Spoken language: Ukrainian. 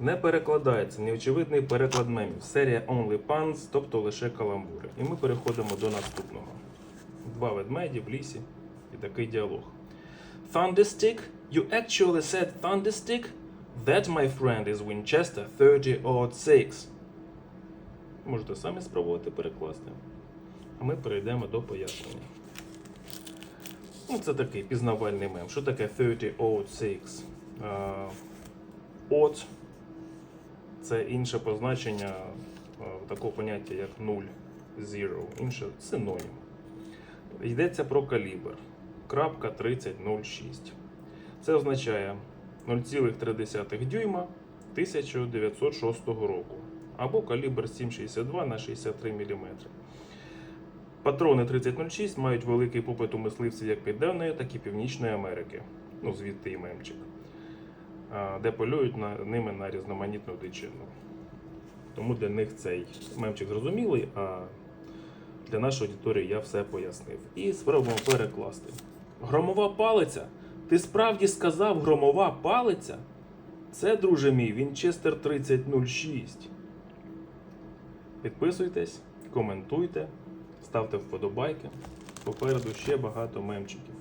Не перекладається, неочевидний переклад мемів. Серія Only Puns, тобто лише каламбури. І ми переходимо до наступного. Два ведмеді в лісі і такий діалог. Thunderstick? You actually said Thunderstick? That, my friend, is Winchester 3006. Можете самі спробувати перекласти. А ми перейдемо до пояснення. Ну, це такий пізнавальний мем. Що таке 3006? Е, От це інше позначення е, такого поняття, як 0, zero, інше синонім. Йдеться про калібр. Крапка 3006. Це означає 0,3 дюйма 1906 року. Або калібр 7,62 на 63 мм. Патрони 3006 мають великий попит у мисливців як Південної, так і Північної Америки. Ну, звідти і мемчик. Де полюють на, ними на різноманітну дичину. Тому для них цей мемчик зрозумілий, а для нашої аудиторії я все пояснив. І спробуємо перекласти. Громова палиця? Ти справді сказав громова палиця? Це, друже мій, Вінчестер 3006. Підписуйтесь, коментуйте, ставте вподобайки. Попереду ще багато мемчиків.